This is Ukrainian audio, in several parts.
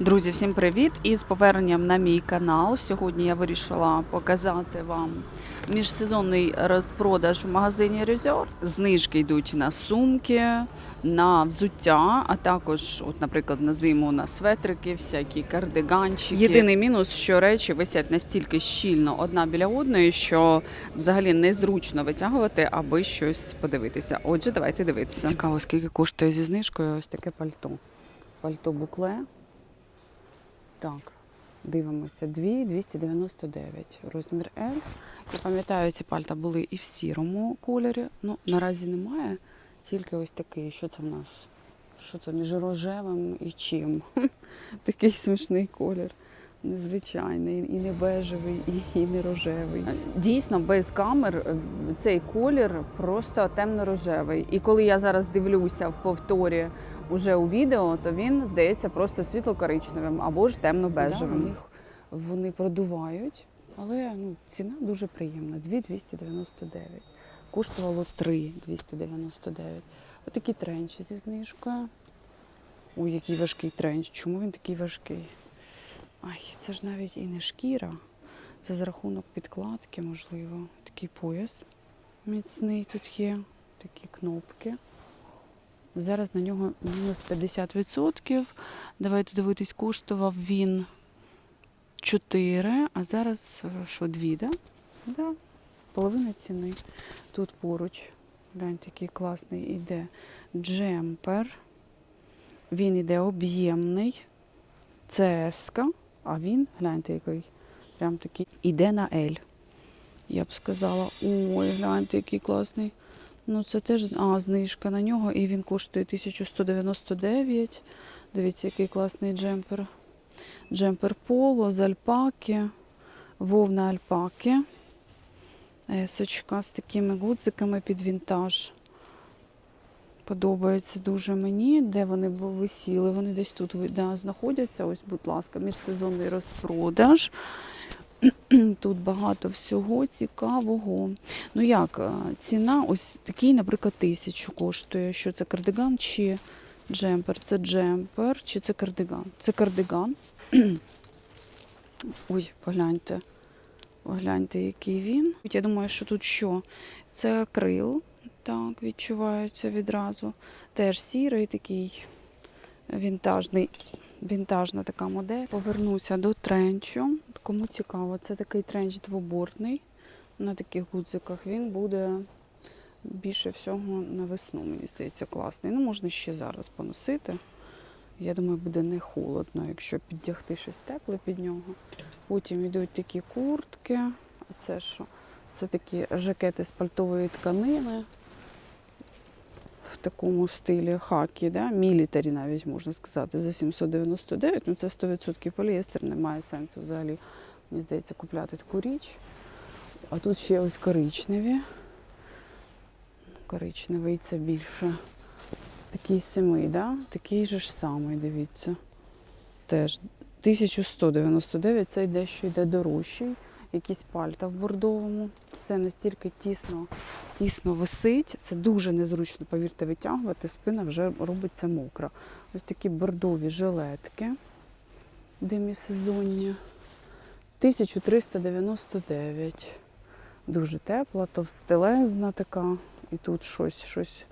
Друзі, всім привіт! І з поверненням на мій канал. Сьогодні я вирішила показати вам міжсезонний розпродаж в магазині Резор. Знижки йдуть на сумки, на взуття, а також, от, наприклад, на зиму на светрики, всякі кардиганчики. Єдиний мінус, що речі висять настільки щільно одна біля одної, що взагалі незручно витягувати, аби щось подивитися. Отже, давайте дивитися. Цікаво, скільки коштує зі знижкою ось таке пальто. Пальто букле. Так, дивимося. 2 299. Розмір L. Я пам'ятаю, ці пальта були і в сірому кольорі. Ну, наразі немає. Тільки ось такий. Що це в нас? Що це між рожевим і чим? Такий смішний колір. Незвичайний, і не бежевий, і, і не рожевий. Дійсно, без камер е, цей колір просто темно-рожевий. І коли я зараз дивлюся в повторі уже у відео, то він здається просто світло-коричневим або ж темно-бежевим. Да, Їх вони продувають, але ну, ціна дуже приємна 2,299. Коштувало 3,299. Отакі тренчі зі знижкою. Ой, який важкий тренч. Чому він такий важкий? Ай, це ж навіть і не шкіра. Це за рахунок підкладки, можливо. Такий пояс міцний тут є, такі кнопки. Зараз на нього мінус 50%. Давайте дивитись, коштував він 4, а зараз е, що, 2, да? Да. Половина ціни. Тут поруч. Гляньте, який класний іде джемпер. Він іде об'ємний. ЦСК, а він, гляньте, який прям такий, іде на L. Я б сказала, ой, гляньте, який класний. Ну, це теж а, знижка на нього, і він коштує 1199. Дивіться, який класний джемпер. Джемпер поло з альпаки, вовна альпаки. Есочка з такими гудзиками під вінтаж. Подобається дуже мені, де вони висіли. Вони десь тут да, знаходяться. Ось, будь ласка, міжсезонний розпродаж. Тут багато всього цікавого. Ну як, е, ціна ось такий, наприклад, тисячу коштує. Що це кардиган чи джемпер? Це джемпер чи це кардиган? Це кардиган. Ой, погляньте. Погляньте, який він. Я думаю, що тут що? Це акрил. Так, відчувається відразу. Теж сірий такий вінтажний, вінтажна така модель. Повернуся до тренчу. Кому цікаво, це такий тренч двобортний на таких гудзиках. Він буде більше всього на весну, мені здається, класний. Ну, можна ще зараз поносити. Я думаю, буде не холодно, якщо піддягти щось тепле під нього. Потім йдуть такі куртки. А це що? Це такі жакети з пальтової тканини такому стилі хакі, да? мілітарі навіть можна сказати, за 799. Ну це 100% поліестер, немає сенсу взагалі, мені здається, купляти таку річ. А тут ще ось коричневі. Коричневий це більше такий самий, да? такий же ж самий, дивіться. Теж 1199, цей дещо йде дорожчий. Якісь пальта в бордовому. Все настільки тісно, тісно висить. Це дуже незручно, повірте, витягувати. Спина вже робиться мокра. Ось такі бордові жилетки демісезонні. 1399. Дуже тепла, товстелезна така. І тут щось, щось.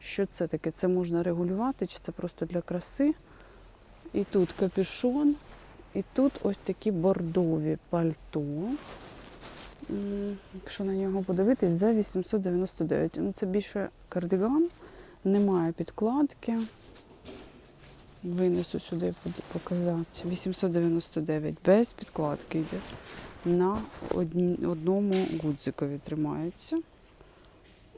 Що це таке? Це можна регулювати, чи це просто для краси. І тут капюшон. І тут ось такі бордові пальто. Якщо на нього подивитись, за 899. Ну, це більше кардиган, немає підкладки. Винесу сюди показати. 899 без підкладки йде. На одному гудзикові тримається.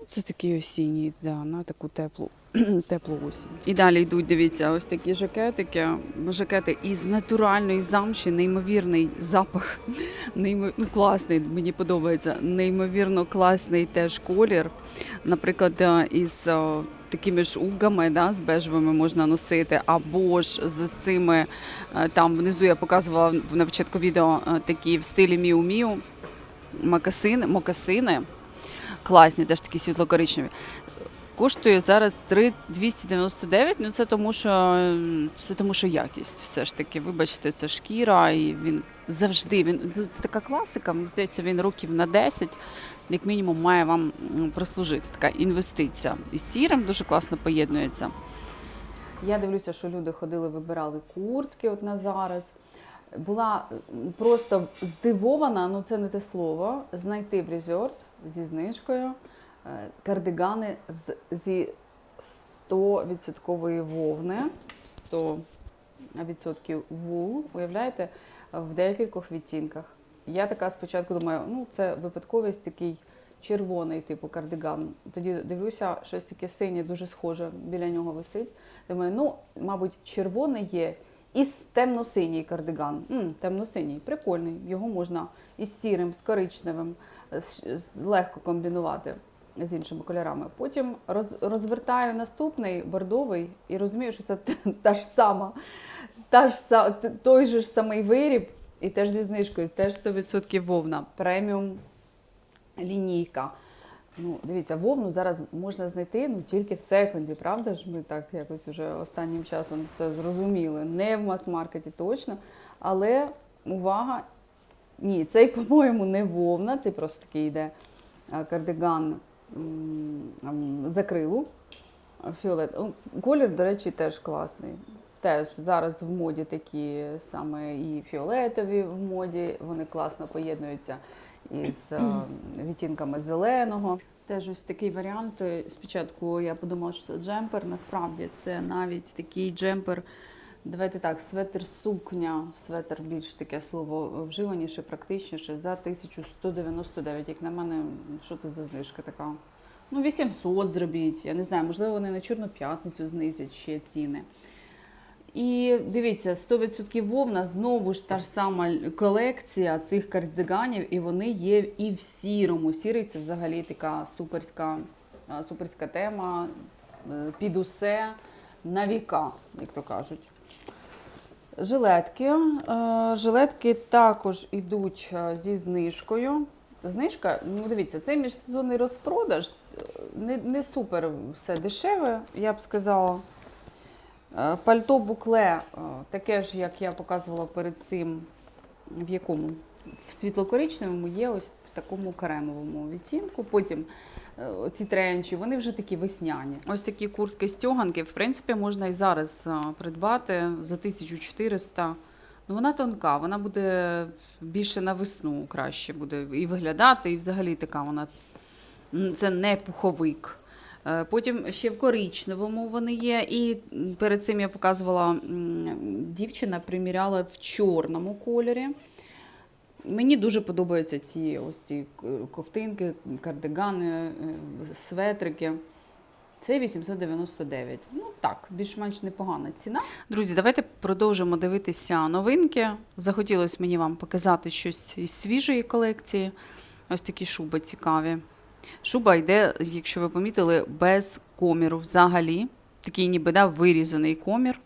Це такий осінній, да, на таку теплу, теплу осінь. І далі йдуть, дивіться, ось такі жакетики. Жакети із натуральної замші, неймовірний запах. Неймо... Ну, класний, мені подобається. Неймовірно класний теж колір. Наприклад, е, із е, такими ж угами, да, з бежевими можна носити, або ж з цими е, там внизу я показувала на початку відео такі в стилі Міу-Міу мокасини. Класні, теж такі світло-коричневі. Коштує зараз 3,299. Ну це тому, що е, це тому, що якість. Все ж таки, вибачте, це шкіра, і він завжди він це це така класика. Мені здається, він років на 10, як мінімум, має вам прослужити. Така інвестиція. І з сірим дуже класно поєднується. Я дивлюся, що люди ходили, вибирали куртки от на зараз. Була просто здивована, ну це не те слово, знайти в резорт зі знижкою е, кардигани з, зі 100% вовни, 100% вул, уявляєте, в декількох відтінках. Я така спочатку думаю, ну це випадковість такий червоний типу кардиган. Тоді дивлюся, щось таке синє, дуже схоже, біля нього висить. Думаю, ну, мабуть, червоний є. І темно-синій кардиган. Темно-синій, прикольний. Його можна із сірим, з коричневим легко комбінувати з іншими кольорами. Потім роз, розвертаю наступний бордовий і розумію, що це та ж сама, та ж, той же ж самий виріб, і теж зі знижкою, теж 100% вовна, преміум лінійка. Ну, дивіться, вовну зараз можна знайти ну, тільки в секонді, правда ж? Ми так якось вже останнім часом це зрозуміли. Не в мас-маркеті точно. Але увага, ні, цей, по-моєму, не вовна, це просто такий йде е, кардиган м, м, з акрилу. Фіолет. Колір, до речі, теж класний. Теж зараз в моді такі саме і фіолетові в моді, вони класно поєднуються із е, відтінками зеленого. Теж ось такий варіант. Спочатку я подумала, що це джемпер. Насправді це навіть такий джемпер. Давайте так, светр сукня, светр більш таке слово вживаніше, практичніше за 1199. Як на мене, що це за знижка така? Ну, 800 зробіть. Я не знаю, можливо, вони на Чорну п'ятницю знизять ще ціни. І дивіться, 100% вовна знову ж та ж сама колекція цих кардиганів, і вони є і в сірому. Сірий це взагалі така суперська, суперська тема. е, Під усе на віка, як то кажуть. Жилетки. Е, Жилетки також йдуть е, зі знижкою. Знижка, ну дивіться, це міжсезонний розпродаж. е, Не, не супер все дешеве, я б сказала. Е, Пальто букле, е, таке ж, як я показувала перед цим, в якому? В світло-коричневому є ось в такому кремовому відтінку. Потім е, ці тренчі, вони вже такі весняні. Ось такі куртки стяганки, в принципі, можна і зараз придбати за 1400. Ну, вона тонка, вона буде більше на весну краще буде і виглядати, і взагалі така вона. Це не пуховик. Е, Потім ще в коричневому вони є. І перед цим я показувала, дівчина приміряла в чорному кольорі. Мені дуже подобаються ці ось ці ковтинки, кардигани, е, светрики. Це 899. Ну так, більш-менш непогана ціна. Друзі, давайте продовжимо дивитися новинки. Захотілося мені вам показати щось із свіжої колекції. Ось такі шуби цікаві. Шуба йде, якщо ви помітили, без коміру взагалі. Такий ніби да, вирізаний комір.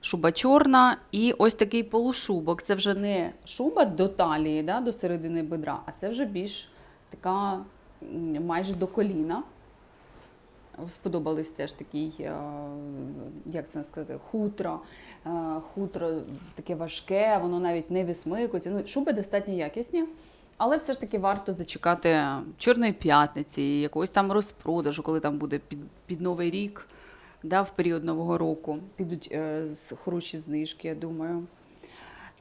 Шуба чорна і ось такий полушубок. Це вже не шуба до талії, да, до середини бедра, а це вже більш така майже до коліна. Сподобались теж такий, е, як це сказати, хутро. Е, Хутро таке важке, воно навіть не висмикується. Ну, шуби достатньо якісні. Але все ж таки варто зачекати Чорної п'ятниці, якогось там розпродажу, коли там буде під, під Новий рік, да, в період Нового року. Підуть е, хороші знижки, я думаю.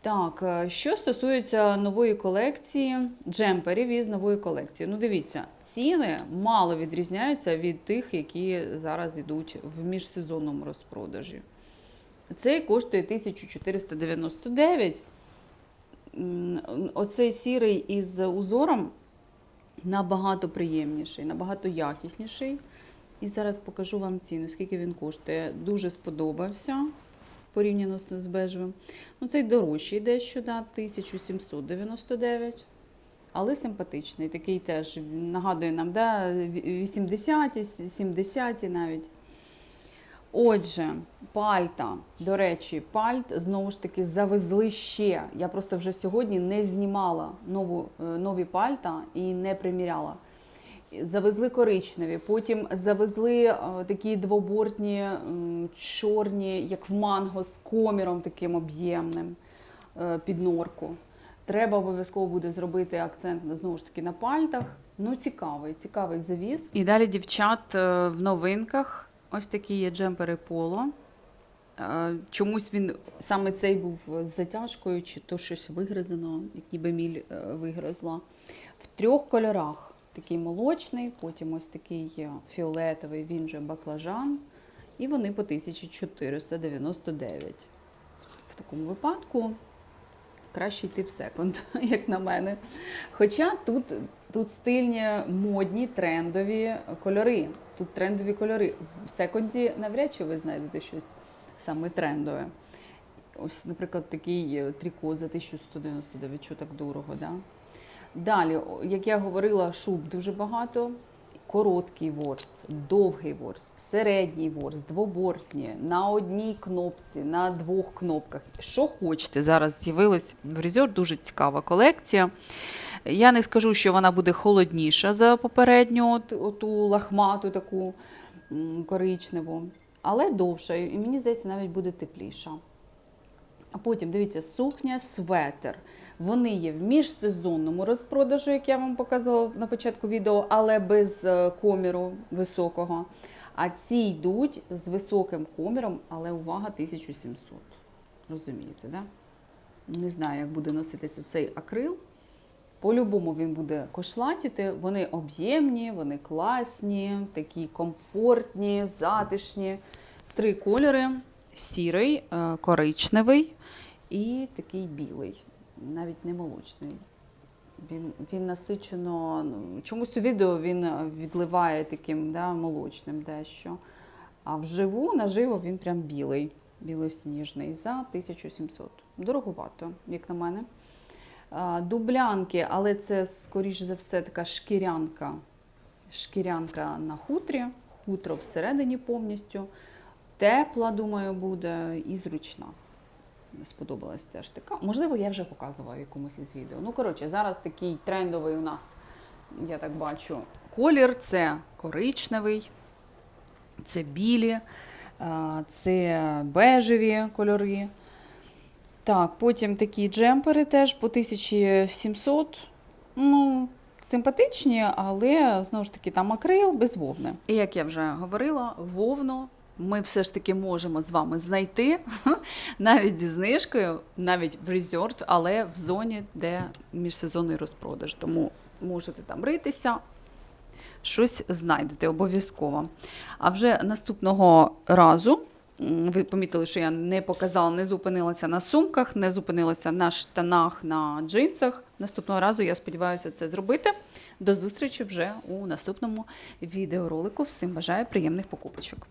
Так, е, що стосується нової колекції, джемперів із нової колекції. Ну, дивіться, ціни мало відрізняються від тих, які зараз йдуть в міжсезонному розпродажі. Цей коштує 1499. Оцей сірий із узором набагато приємніший, набагато якісніший. І зараз покажу вам ціну, скільки він коштує. Дуже сподобався порівняно з бежевим. Ну, цей дорожчий дещо, да, 1799. Але симпатичний. Такий теж нагадує нам, да, 80-ті, 70-ті навіть. Отже, пальта. До речі, пальт знову ж таки завезли ще. Я просто вже сьогодні не знімала нову, е, нові пальта і не приміряла. Завезли коричневі, потім завезли е, такі двобортні, чорні, як в манго, з коміром таким об'ємним е, під норку. Треба обов'язково буде зробити акцент знову ж таки на пальтах. Ну, цікавий, цікавий завіз. І далі дівчат в новинках. Ось такі є джемпери поло. Е, Чомусь він саме цей був з затяжкою, чи то щось вигризано, як ніби міль е, вигризла. В трьох кольорах: такий молочний, потім ось такий е, фіолетовий, він же баклажан. І вони по 1499. В такому випадку краще йти в секонд, як на мене. Хоча тут, тут стильні, модні, трендові кольори. Тут трендові кольори. В секонді навряд чи ви знайдете щось саме трендове. Ось, наприклад, такий е, тріко за 1199, що так дорого, да? Далі, як я говорила, шуб дуже багато. Короткий ворс, довгий ворс, середній ворс, двобортні, на одній кнопці, на двох кнопках. Що хочете. Зараз з'явилась в Resort дуже цікава колекція. Я не скажу, що вона буде холодніша за попередню, от, оту лахмату таку коричневу, але довша. І мені здається, навіть буде тепліша. А потім, дивіться, сукня, светер. Вони є в міжсезонному розпродажу, як я вам показувала на початку відео, але без е, коміру високого. А ці йдуть з високим коміром, але увага 1700. Розумієте, да? Не знаю, як буде носитися цей акрил. По-любому він буде кошлатіти. Вони об'ємні, вони класні, такі комфортні, затишні. Три кольори: сірий, е, коричневий і такий білий, навіть не молочний. Він, він насичено. ну, Чомусь у відео він е, відливає таким да, молочним дещо. А вживу, наживо він прям білий, білосніжний за 1700. Дороговато, як на мене. Дублянки, але це, скоріш за все, така шкірянка. Шкірянка на хутрі, хутро всередині повністю. Тепла, думаю, буде і зручна. Сподобалась теж така. Можливо, я вже показувала в якомусь із відео. Ну, коротше, зараз такий трендовий у нас, я так бачу, колір це коричневий, це білі, це бежеві кольори. Так, потім такі джемпери теж по 1700. Ну, симпатичні, але знову ж таки там акрил без вовни. І як я вже говорила, вовну ми все ж таки можемо з вами знайти навіть зі знижкою, навіть в резорт, але в зоні, де міжсезонний розпродаж. Тому можете там ритися, щось знайдете обов'язково. А вже наступного разу. Ви помітили, що я не показала, не зупинилася на сумках, не зупинилася на штанах, на джинсах. Наступного разу я сподіваюся це зробити. До зустрічі вже у наступному відеоролику. Всім бажаю приємних покупочок.